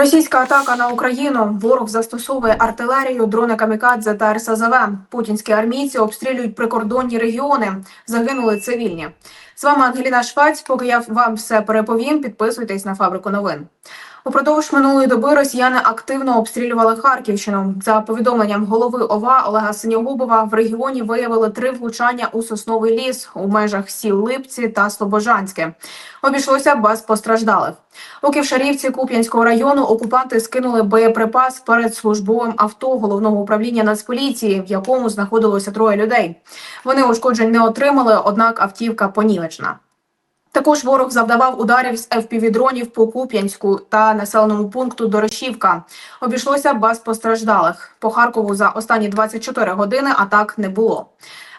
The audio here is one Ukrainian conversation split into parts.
Російська атака на Україну. Ворог застосовує артилерію, дрони камікадзе та РСЗВ. Путінські армійці обстрілюють прикордонні регіони. Загинули цивільні. З вами Ангеліна Швець. Поки я вам все переповім, підписуйтесь на фабрику новин. Упродовж минулої доби росіяни активно обстрілювали Харківщину. За повідомленням голови ОВА Олега Синьогубова, в регіоні виявили три влучання у сосновий ліс у межах сіл Липці та Слобожанське. Обійшлося без постраждалих. У Ківшарівці Куп'янського району окупанти скинули боєприпас перед службовим авто головного управління Нацполіції, в якому знаходилося троє людей. Вони ушкоджень не отримали, однак автівка понівечена. Також ворог завдавав ударів з FPV-дронів по Куп'янську та населеному пункту Дорошівка. Обійшлося без постраждалих. По Харкову за останні 24 години атак не було.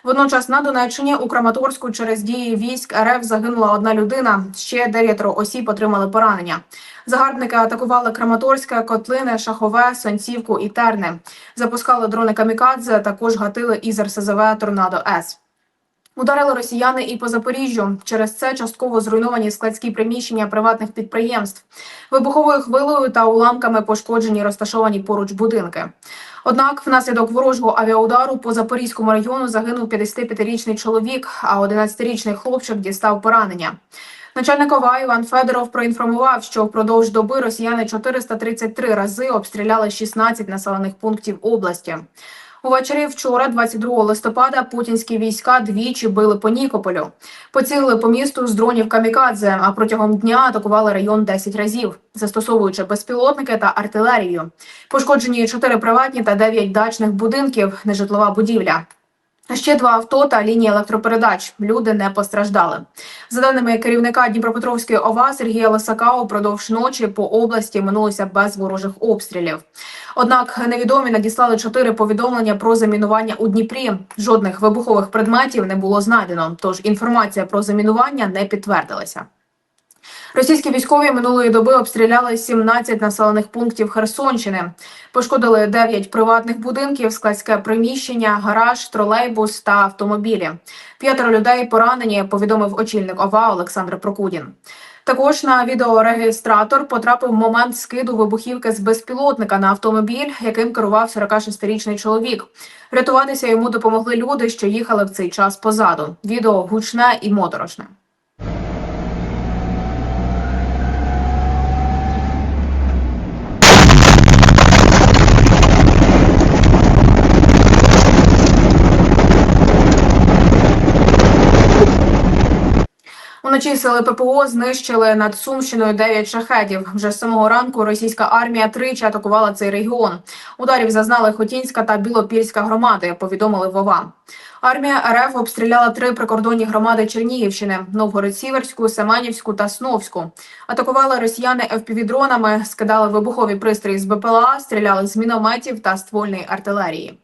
Водночас на Донеччині у Краматорську через дії військ РФ загинула одна людина. Ще дев'ятеро осіб отримали поранення. Загарбники атакували Краматорське, Котлине, Шахове, Сонцівку і Терни. Запускали дрони камікадзе. Також гатили із РСЗВ Торнадо С. Ударили росіяни і по Запоріжжю. Через це частково зруйновані складські приміщення приватних підприємств. Вибуховою хвилею та уламками пошкоджені розташовані поруч будинки. Однак, внаслідок ворожого авіаудару по Запорізькому району загинув 55-річний чоловік, а 11-річний хлопчик дістав поранення. Начальник ОВА Іван Федоров проінформував, що впродовж доби росіяни 433 рази обстріляли 16 населених пунктів області. Увечері вчора, 22 листопада, путінські війська двічі били по Нікополю. Поцілили по місту з дронів камікадзе, а протягом дня атакували район 10 разів, застосовуючи безпілотники та артилерію. Пошкоджені 4 приватні та 9 дачних будинків, нежитлова будівля. Ще два авто та лінії електропередач. Люди не постраждали. За даними керівника Дніпропетровської ОВА Сергія Лисака, упродовж ночі по області минулося без ворожих обстрілів. Однак невідомі надіслали чотири повідомлення про замінування у Дніпрі. Жодних вибухових предметів не було знайдено. Тож інформація про замінування не підтвердилася. Російські військові минулої доби обстріляли 17 населених пунктів Херсонщини. Пошкодили 9 приватних будинків, складське приміщення, гараж, тролейбус та автомобілі. П'ятеро людей поранені, повідомив очільник ОВА Олександр Прокудін. Також на відеорегістратор потрапив момент скиду вибухівки з безпілотника на автомобіль, яким керував 46-річний чоловік. Рятуватися йому допомогли люди, що їхали в цей час позаду. Відео гучне і моторошне. Уночі сили ППО знищили над Сумщиною 9 шахедів. Вже з самого ранку російська армія тричі атакувала цей регіон. Ударів зазнали Хотінська та Білопільська громади. Повідомили Вова. Армія РФ обстріляла три прикордонні громади Чернігівщини: Новгород-Сіверську, Семенівську та Сновську. Атакували росіяни ФПВ-дронами, скидали вибухові пристрої з БПЛА, стріляли з мінометів та ствольної артилерії.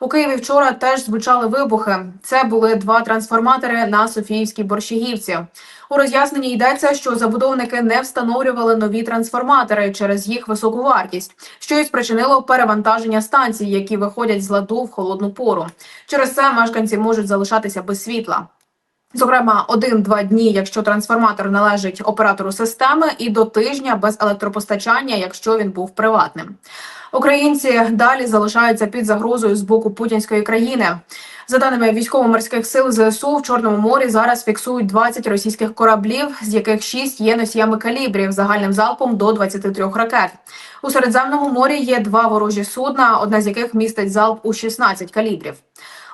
У Києві вчора теж звучали вибухи. Це були два трансформатори на Софіївській борщагівці. У роз'ясненні йдеться, що забудовники не встановлювали нові трансформатори через їх високу вартість, що й спричинило перевантаження станцій, які виходять з ладу в холодну пору. Через це мешканці можуть залишатися без світла. Зокрема, один-два дні, якщо трансформатор належить оператору системи, і до тижня без електропостачання, якщо він був приватним. Українці далі залишаються під загрозою з боку путінської країни. За даними військово-морських сил ЗСУ в Чорному морі зараз фіксують 20 російських кораблів, з яких 6 є носіями калібрів загальним залпом до 23 ракет. У Середземному морі є два ворожі судна, одне з яких містить залп у 16 калібрів.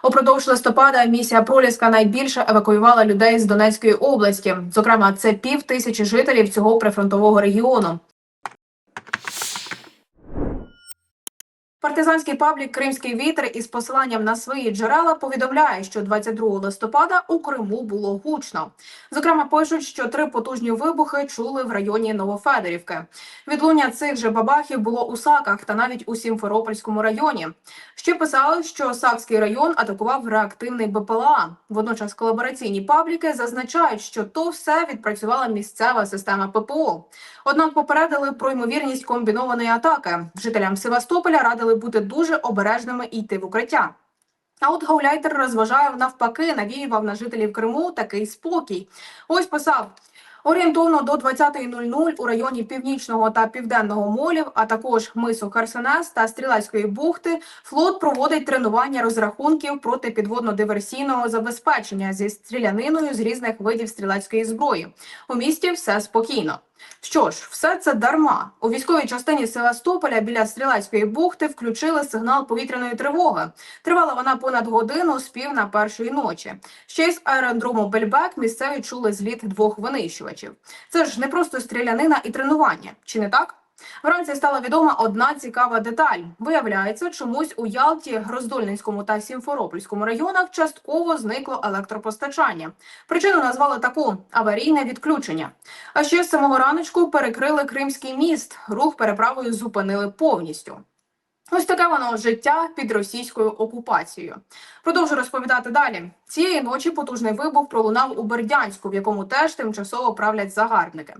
Упродовж листопада місія Проліска найбільше евакуювала людей з Донецької області. Зокрема, це пів тисячі жителів цього прифронтового регіону. Партизанський паблік Кримський вітер із посиланням на свої джерела повідомляє, що 22 листопада у Криму було гучно. Зокрема, пишуть, що три потужні вибухи чули в районі Новофедорівки. Відлуння цих же бабахів було у Саках та навіть у Сімферопольському районі. Ще писали, що Сакський район атакував реактивний БПЛА. Водночас колабораційні пабліки зазначають, що то все відпрацювала місцева система ППО. Однак попередили про ймовірність комбінованої атаки. Жителям Севастополя радили бути дуже обережними і йти в укриття. А от гауляйтер розважає навпаки, навіював на жителів Криму такий спокій. Ось писав. Орієнтовно до 20.00 у районі північного та південного молів, а також мису Херсонес та Стрілецької бухти, флот проводить тренування розрахунків протипідводно-диверсійного забезпечення зі стріляниною з різних видів стрілецької зброї. У місті все спокійно. Що ж, все це дарма. У військовій частині Севастополя біля Стрілецької бухти включили сигнал повітряної тривоги. Тривала вона понад годину з пів на першої ночі. Ще й з аеродрому Бельбек місцеві чули зліт двох винищувачів. Це ж не просто стрілянина і тренування, чи не так? Вранці стала відома одна цікава деталь. Виявляється, чомусь у Ялті, Роздольницькому та Сімферопольському районах частково зникло електропостачання. Причину назвали таку аварійне відключення. А ще з самого раночку перекрили Кримський міст. Рух переправою зупинили повністю. Ось таке воно життя під російською окупацією. Продовжу розповідати далі. Цієї ночі потужний вибух пролунав у Бердянську, в якому теж тимчасово правлять загарбники.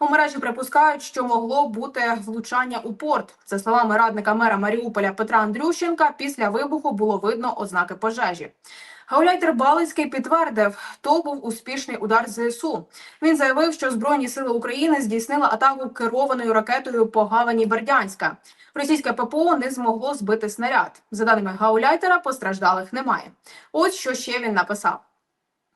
У мережі припускають, що могло бути влучання у порт. За словами радника мера Маріуполя Петра Андрющенка, після вибуху було видно ознаки пожежі. Гауляйтер Балицький підтвердив, то був успішний удар ЗСУ. Він заявив, що Збройні сили України здійснили атаку керованою ракетою по гавані Бердянська. Російське ППО не змогло збити снаряд. За даними Гауляйтера, постраждалих немає. Ось що ще він написав.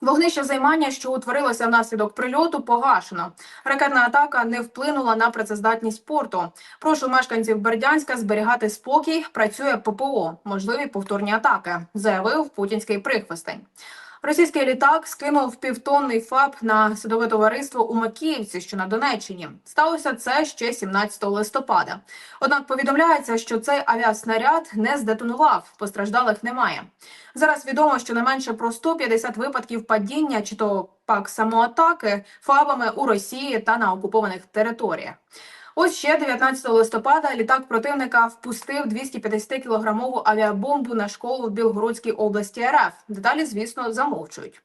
Вогнище займання, що утворилося внаслідок прильоту, погашено. Ракетна атака не вплинула на працездатність порту. Прошу мешканців Бердянська зберігати спокій. Працює ППО. Можливі повторні атаки, заявив путінський прихвостень. Російський літак скинув півтонний ФАП на садове товариство у Макіївці, що на Донеччині. Сталося це ще 17 листопада. Однак повідомляється, що цей авіаснаряд не здетонував, постраждалих немає. Зараз відомо, що не менше про 150 випадків падіння чи то пак самоатаки ФАБами у Росії та на окупованих територіях. Ось ще 19 листопада літак противника впустив 250 кілограмову авіабомбу на школу в Білгородській області РФ. Деталі, звісно, замовчують.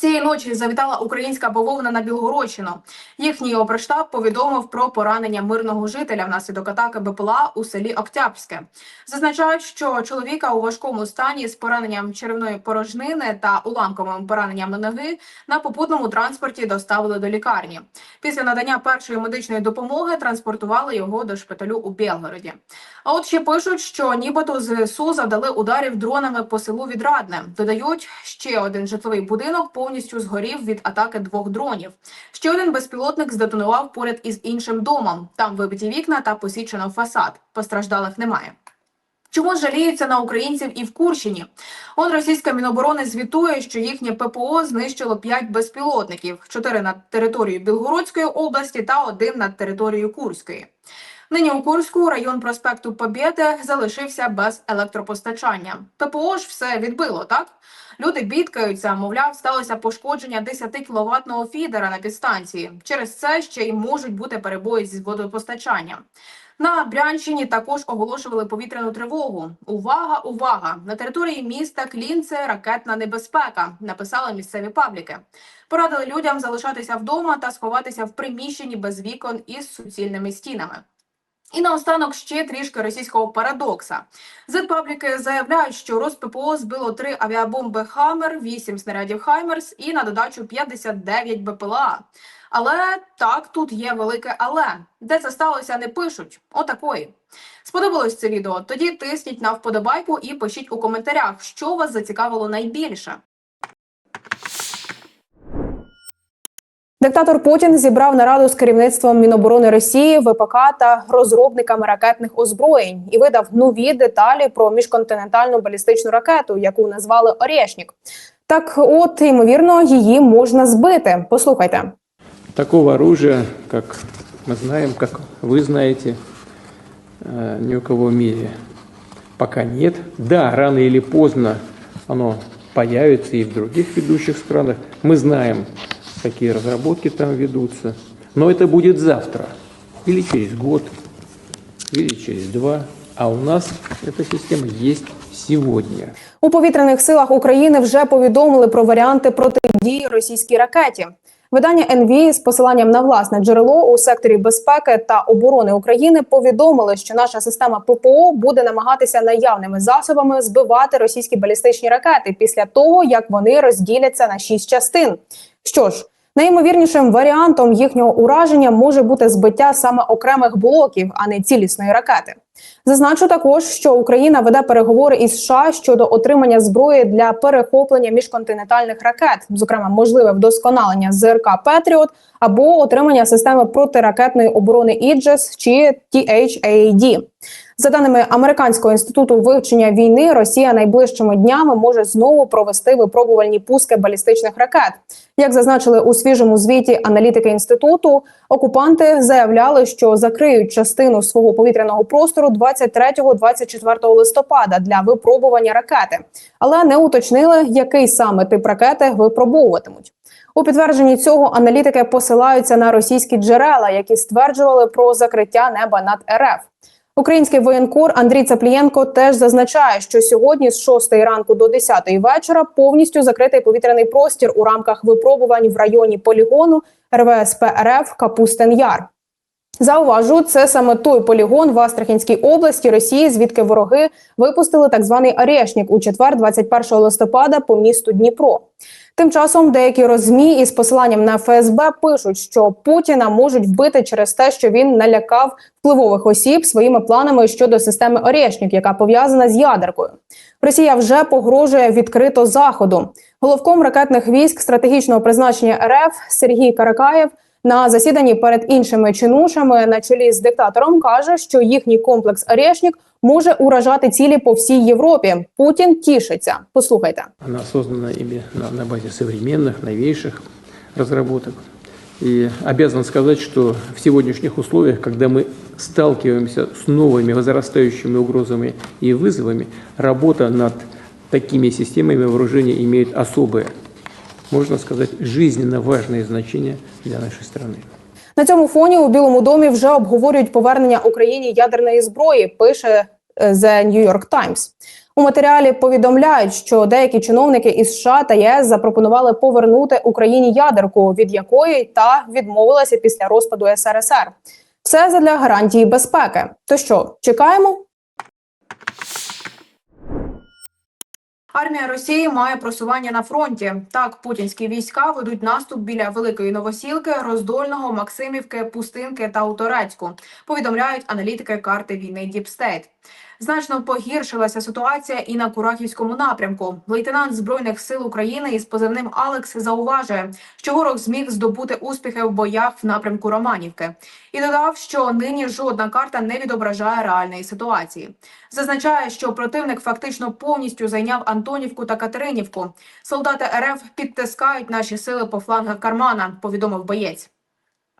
Цієї ночі завітала українська бавовна на Білгородщину. Їхній оберштаб повідомив про поранення мирного жителя внаслідок атаки БПЛА у селі Октябрське. Зазначають, що чоловіка у важкому стані з пораненням черевної порожнини та уламковими пораненнями ноги на попутному транспорті доставили до лікарні. Після надання першої медичної допомоги транспортували його до шпиталю у Білгороді. А от ще пишуть, що нібито ЗСУ завдали ударів дронами по селу Відрадне. Додають, ще один житловий будинок повністю згорів від атаки двох дронів. Ще один безпілотник здетонував поряд із іншим домом. Там вибиті вікна та посічено фасад. Постраждалих немає. Чому жаліються на українців і в Курщині? Он російська міноборони звітує, що їхнє ППО знищило 5 безпілотників: 4 над територією Білгородської області та один над територією Курської. Нині у Курську район проспекту Побєди залишився без електропостачання. ППО ж все відбило, так? Люди бідкаються, мовляв, сталося пошкодження 10 кіловатного фідера на підстанції. Через це ще й можуть бути перебої зі водопостачанням. На Брянщині також оголошували повітряну тривогу. Увага, увага! На території міста Клінце ракетна небезпека. Написали місцеві пабліки. Порадили людям залишатися вдома та сховатися в приміщенні без вікон із суцільними стінами. І наостанок ще трішки російського парадокса. Зетпабліки заявляють, що РосППО збило три авіабомби Хаммер, 8 снарядів Хаймерс і на додачу 59 БПЛА. Але так, тут є велике але. Де це сталося, не пишуть. Отакої. Сподобалось це відео? Тоді тисніть на вподобайку і пишіть у коментарях, що вас зацікавило найбільше. Диктатор Путін зібрав нараду з керівництвом Міноборони Росії, ВПК та розробниками ракетних озброєнь і видав нові деталі про міжконтинентальну балістичну ракету, яку назвали Орєшнік. Так, от ймовірно, її можна збити. Послухайте. Такого оружия, как мы знаем, как вы знаете, э, ни у кого в мире пока нет. Да, рано или поздно оно появится и в других ведущих странах. Мы знаем, какие разработки там ведутся. Но это будет завтра, или через год, или через два. А у нас эта система есть сегодня. У повітряних силах України вже повідомили про варіанти протидії російській ракеті. Видання NV з посиланням на власне джерело у секторі безпеки та оборони України повідомили, що наша система ППО буде намагатися наявними засобами збивати російські балістичні ракети після того, як вони розділяться на шість частин. Що ж, Найімовірнішим варіантом їхнього ураження може бути збиття саме окремих блоків, а не цілісної ракети. Зазначу також, що Україна веде переговори із США щодо отримання зброї для перехоплення міжконтинентальних ракет, зокрема можливе вдосконалення ЗРК Петріот або отримання системи протиракетної оборони Іджес чи THAAD. За даними Американського інституту вивчення війни, Росія найближчими днями може знову провести випробувальні пуски балістичних ракет. Як зазначили у свіжому звіті аналітики інституту, окупанти заявляли, що закриють частину свого повітряного простору 23-24 листопада для випробування ракети, але не уточнили, який саме тип ракети випробовуватимуть. У підтвердженні цього аналітики посилаються на російські джерела, які стверджували про закриття неба над РФ. Український воєнкор Андрій Цаплієнко теж зазначає, що сьогодні з 6 ранку до 10 вечора повністю закритий повітряний простір у рамках випробувань в районі полігону РВСП РФ Капустен Яр. Зауважу, це саме той полігон в Астрахінській області Росії, звідки вороги випустили так званий Орешник у четвер, 21 листопада, по місту Дніпро. Тим часом деякі розмі із посиланням на ФСБ пишуть, що Путіна можуть вбити через те, що він налякав впливових осіб своїми планами щодо системи Орешник, яка пов'язана з ядеркою. Росія вже погрожує відкрито заходу. Головком ракетних військ стратегічного призначення РФ Сергій Каракаєв на засіданні перед іншими чинушами на чолі з диктатором каже, що їхній комплекс Орешник може уражати цілі по всій Європі. Путін тішиться. Послухайте. Она создана ими на, на базе современных, новейших разработок. И обязан сказать, что в сегодняшних условиях, когда мы сталкиваемся с новыми возрастающими угрозами и вызовами, работа над такими системами вооружения имеет особое, можно сказать, жизненно важное значение для нашей страны. На цьому фоні у Білому домі вже обговорюють повернення Україні ядерної зброї. Пише е, The New York Times. У матеріалі повідомляють, що деякі чиновники із США та ЄС запропонували повернути Україні ядерку, від якої та відмовилася після розпаду СРСР. Все задля гарантії безпеки. То що чекаємо? Армія Росії має просування на фронті. Так, путінські війська ведуть наступ біля Великої Новосілки, Роздольного, Максимівки, Пустинки та Уторецьку. Повідомляють аналітики карти війни Діпстейт. Значно погіршилася ситуація і на Курахівському напрямку. Лейтенант збройних сил України із позивним Алекс зауважує, що ворог зміг здобути успіхи в боях в напрямку Романівки, і додав, що нині жодна карта не відображає реальної ситуації. Зазначає, що противник фактично повністю зайняв Антонівку та Катеринівку. Солдати РФ підтискають наші сили по флангах Кармана. Повідомив боєць.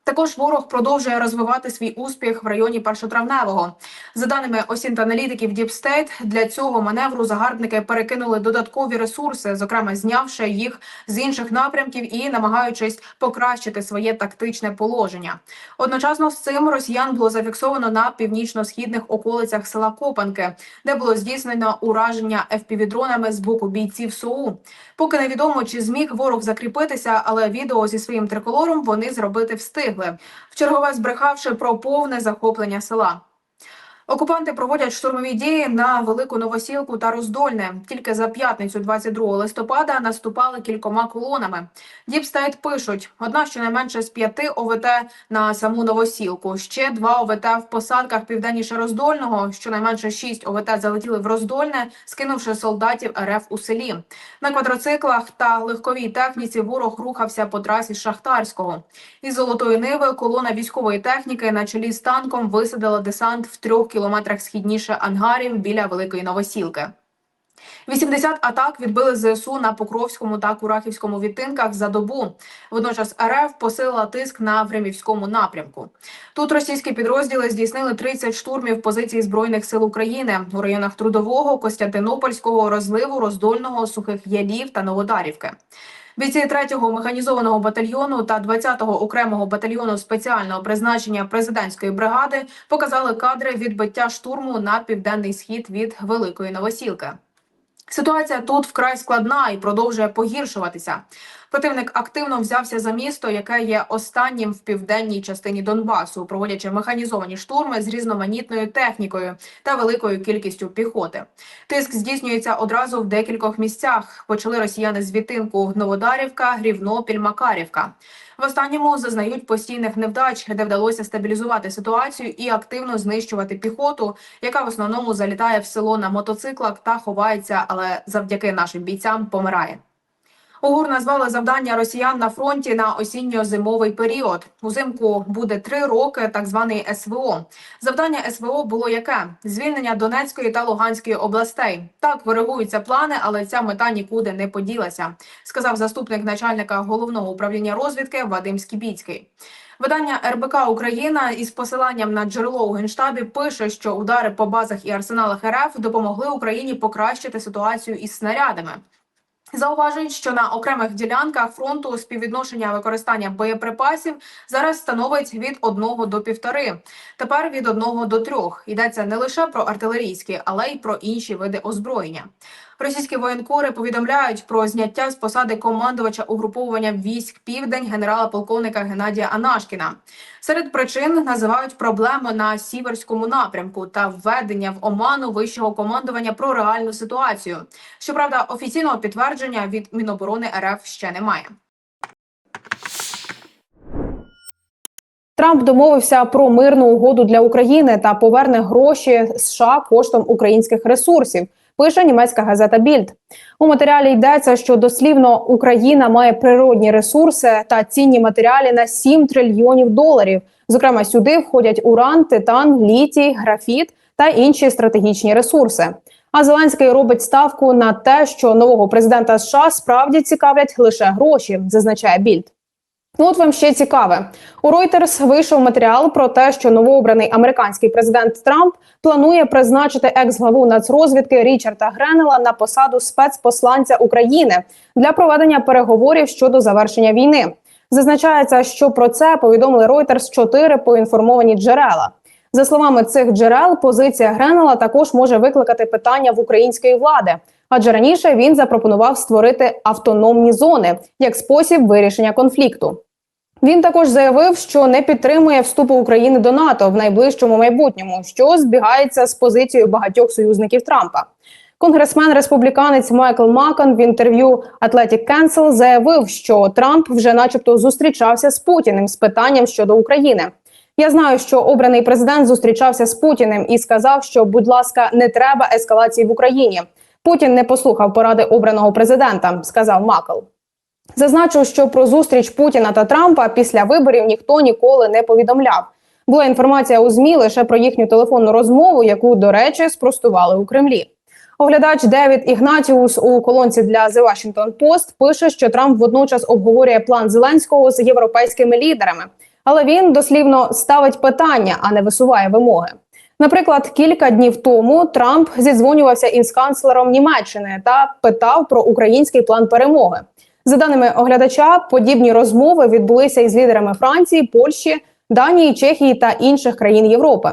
Також ворог продовжує розвивати свій успіх в районі першотравневого. За даними осінт-аналітиків Діпстейт, для цього маневру загарбники перекинули додаткові ресурси, зокрема знявши їх з інших напрямків і намагаючись покращити своє тактичне положення. Одночасно з цим росіян було зафіксовано на північно-східних околицях села Копанки, де було здійснено ураження FPV-дронами з боку бійців СОУ. Поки невідомо, чи зміг ворог закріпитися, але відео зі своїм триколором вони зробити встигли, вчергове збрехавши про повне захоплення села. Окупанти проводять штурмові дії на Велику Новосілку та Роздольне. Тільки за п'ятницю, 22 листопада, наступали кількома колонами. Діпстейт пишуть: одна щонайменше з п'яти ОВТ на саму Новосілку, ще два ОВТ в посадках південніше Роздольного. Щонайменше шість ОВТ залетіли в Роздольне, скинувши солдатів РФ у селі. На квадроциклах та легковій техніці ворог рухався по трасі Шахтарського. Із Золотої Ниви колона військової техніки на чолі з танком висадила десант в трьох кілометрах східніше ангарів біля Великої Новосілки. 80 атак відбили ЗСУ на Покровському та Курахівському відтинках за добу. Водночас РФ посилила тиск на Времівському напрямку. Тут російські підрозділи здійснили 30 штурмів позицій збройних сил України у районах Трудового, Костянтинопольського, Розливу, Роздольного, Сухих Ялів та Новодарівки. Бійці 3-го механізованого батальйону та 20-го окремого батальйону спеціального призначення президентської бригади показали кадри відбиття штурму на південний схід від Великої Новосілки. Ситуація тут вкрай складна і продовжує погіршуватися. Противник активно взявся за місто, яке є останнім в південній частині Донбасу, проводячи механізовані штурми з різноманітною технікою та великою кількістю піхоти. Тиск здійснюється одразу в декількох місцях. Почали росіяни з відтинку Новодарівка, Грівнопіль, Макарівка. В останньому зазнають постійних невдач, де вдалося стабілізувати ситуацію і активно знищувати піхоту, яка в основному залітає в село на мотоциклах та ховається, але завдяки нашим бійцям помирає. УГУР назвали завдання росіян на фронті на осінньо-зимовий період. Узимку буде три роки, так званий СВО. Завдання СВО було яке? Звільнення Донецької та Луганської областей. Так коригуються плани, але ця мета нікуди не поділася, сказав заступник начальника головного управління розвідки Вадим Скібіцький. Видання РБК Україна із посиланням на джерело у генштабі пише, що удари по базах і арсеналах РФ допомогли Україні покращити ситуацію із снарядами. Зауважують, що на окремих ділянках фронту співвідношення використання боєприпасів зараз становить від 1 до 1,5. Тепер від 1 до 3. Йдеться не лише про артилерійські, але й про інші види озброєння. Російські воєнкори повідомляють про зняття з посади командувача угруповування військ Південь генерала-полковника Геннадія Анашкіна. Серед причин називають проблеми на сіверському напрямку та введення в оману вищого командування про реальну ситуацію. Щоправда, офіційного підтвердження від Міноборони РФ ще немає. Трамп домовився про мирну угоду для України та поверне гроші США коштом українських ресурсів. Пише німецька газета Більд. У матеріалі йдеться, що дослівно Україна має природні ресурси та цінні матеріалі на 7 трильйонів доларів. Зокрема, сюди входять уран, титан, літій, графіт та інші стратегічні ресурси. А Зеленський робить ставку на те, що нового президента США справді цікавлять лише гроші, зазначає Більд. Ну, от вам ще цікаве. У Reuters вийшов матеріал про те, що новообраний американський президент Трамп планує призначити екс-главу нацрозвідки Річарда Гренела на посаду спецпосланця України для проведення переговорів щодо завершення війни. Зазначається, що про це повідомили Reuters чотири поінформовані джерела. За словами цих джерел, позиція Гренела також може викликати питання в української влади, адже раніше він запропонував створити автономні зони як спосіб вирішення конфлікту. Він також заявив, що не підтримує вступу України до НАТО в найближчому майбутньому, що збігається з позицією багатьох союзників Трампа. Конгресмен республіканець Майкл Макан в інтерв'ю Atlantic Council заявив, що Трамп вже, начебто, зустрічався з Путіним з питанням щодо України. Я знаю, що обраний президент зустрічався з Путіним і сказав, що, будь ласка, не треба ескалації в Україні. Путін не послухав поради обраного президента, сказав Макл. Зазначив, що про зустріч Путіна та Трампа після виборів ніхто ніколи не повідомляв. Була інформація у змі лише про їхню телефонну розмову, яку, до речі, спростували у Кремлі. Оглядач Девід Ігнатіус у колонці для The Washington Post пише, що Трамп водночас обговорює план Зеленського з європейськими лідерами, але він дослівно ставить питання, а не висуває вимоги. Наприклад, кілька днів тому Трамп зідзвонювався із канцлером Німеччини та питав про український план перемоги. За даними оглядача, подібні розмови відбулися із лідерами Франції, Польщі, Данії, Чехії та інших країн Європи.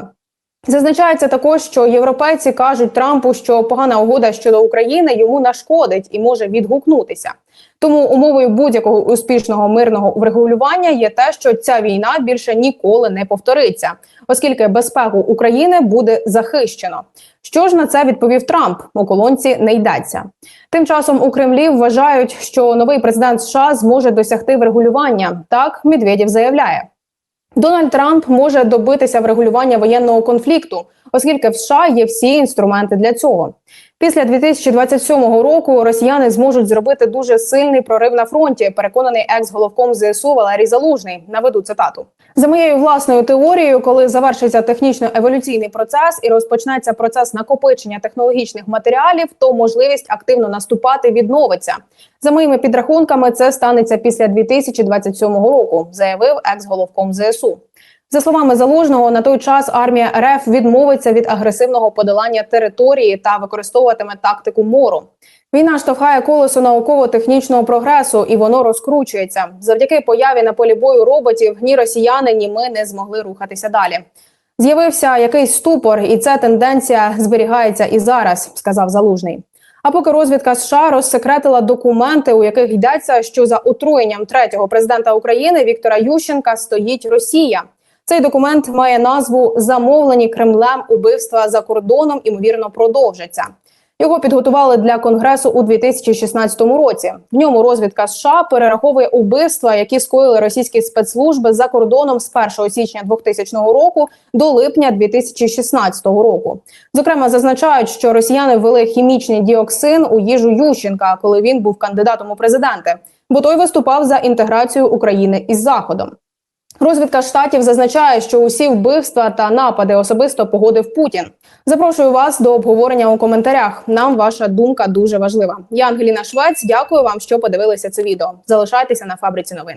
Зазначається також, що європейці кажуть Трампу, що погана угода щодо України йому нашкодить і може відгукнутися. Тому умовою будь-якого успішного мирного врегулювання є те, що ця війна більше ніколи не повториться, оскільки безпеку України буде захищено. Що ж на це відповів Трамп? У колонці не йдеться. Тим часом у Кремлі вважають, що новий президент США зможе досягти врегулювання. Так Медведєв заявляє. Дональд Трамп може добитися врегулювання воєнного конфлікту, оскільки в США є всі інструменти для цього. Після 2027 року росіяни зможуть зробити дуже сильний прорив на фронті. Переконаний екс-головком ЗСУ Валерій Залужний. Наведу цитату за моєю власною теорією, коли завершиться технічно-еволюційний процес і розпочнеться процес накопичення технологічних матеріалів, то можливість активно наступати відновиться. За моїми підрахунками, це станеться після 2027 року, заявив екс-головком ЗСУ. За словами залужного, на той час армія РФ відмовиться від агресивного подолання території та використовуватиме тактику мору. Війна штовхає колесо науково-технічного прогресу, і воно розкручується. Завдяки появі на полі бою роботів ні росіяни, ні ми не змогли рухатися далі. З'явився якийсь ступор, і ця тенденція зберігається і зараз, сказав залужний. А поки розвідка США розсекретила документи, у яких йдеться, що за отруєнням третього президента України Віктора Ющенка стоїть Росія. Цей документ має назву Замовлені Кремлем убивства за кордоном. Імовірно, продовжаться. Його підготували для конгресу у 2016 році. В ньому розвідка США перераховує убивства, які скоїли російські спецслужби за кордоном з 1 січня 2000 року до липня 2016 року. Зокрема, зазначають, що росіяни ввели хімічний діоксин у їжу Ющенка, коли він був кандидатом у президенти, бо той виступав за інтеграцію України із Заходом. Розвідка штатів зазначає, що усі вбивства та напади особисто погодив Путін. Запрошую вас до обговорення у коментарях. Нам ваша думка дуже важлива. Я Ангеліна Швець. Дякую вам, що подивилися це відео. Залишайтеся на фабриці новин.